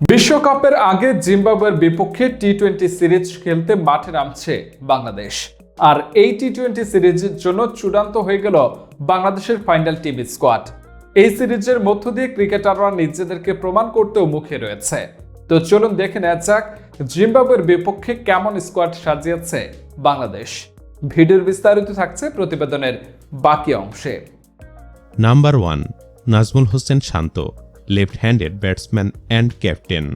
বিশ্বকাপের আগে জিম্বাবুয়ের বিপক্ষে টি টোয়েন্টি সিরিজ খেলতে মাঠে নামছে বাংলাদেশ। আর এই টি টোয়েন্টি সিরিজের জন্য চূড়ান্ত হয়ে গেল বাংলাদেশের ফাইনাল টিম স্কোয়াড। এই সিরিজের মধ্য দিয়ে ক্রিকেটাররা নিজেদেরকে প্রমাণ করতেও মুখে রয়েছে। তো চলুন দেখে নেওয়া যাক জিম্বাবুয়ের বিপক্ষে কেমন স্কোয়াড সাজিয়েছে বাংলাদেশ। ভিডিওর বিস্তারিত থাকছে প্রতিবেদনের বাকি অংশে। Number one, Nazmul Hossain Shanto. Left handed batsman and captain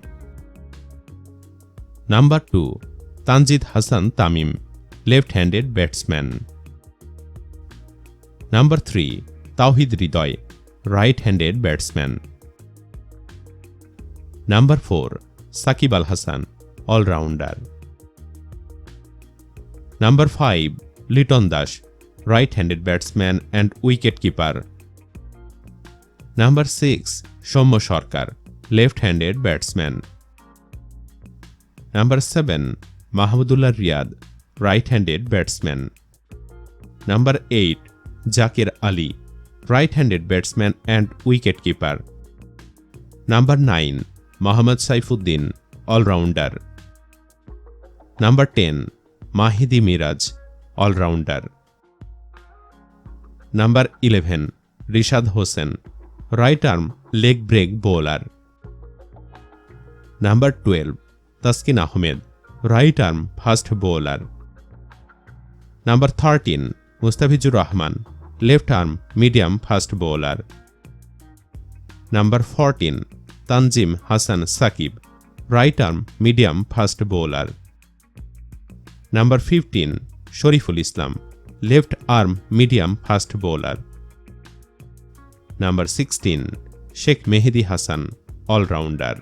number two Tanzid Hasan Tamim left handed batsman number three Towhid Hridoy right handed batsman number four Shakib Al Hasan allrounder number five Liton Das right handed batsman and wicket keeper number six Soumya Sarkar left handed batsman number seven Mahmudullah Riyad right handed batsman number eight Jaker Ali right handed batsman and wicket keeper number nine Mohammad Saifuddin allrounder number ten Mehidy Miraz allrounder number eleven Rishad Hossain right arm leg break bowler number twelve Taskin Ahmed right arm fast bowler number thirteen Mustafizur Rahman left arm medium fast bowler number fourteen Tanzim Hasan Sakib right arm medium fast bowler number fifteen Shoriful Islam left arm medium fast bowler number sixteen Sheikh Mahedi Hasan allrounder.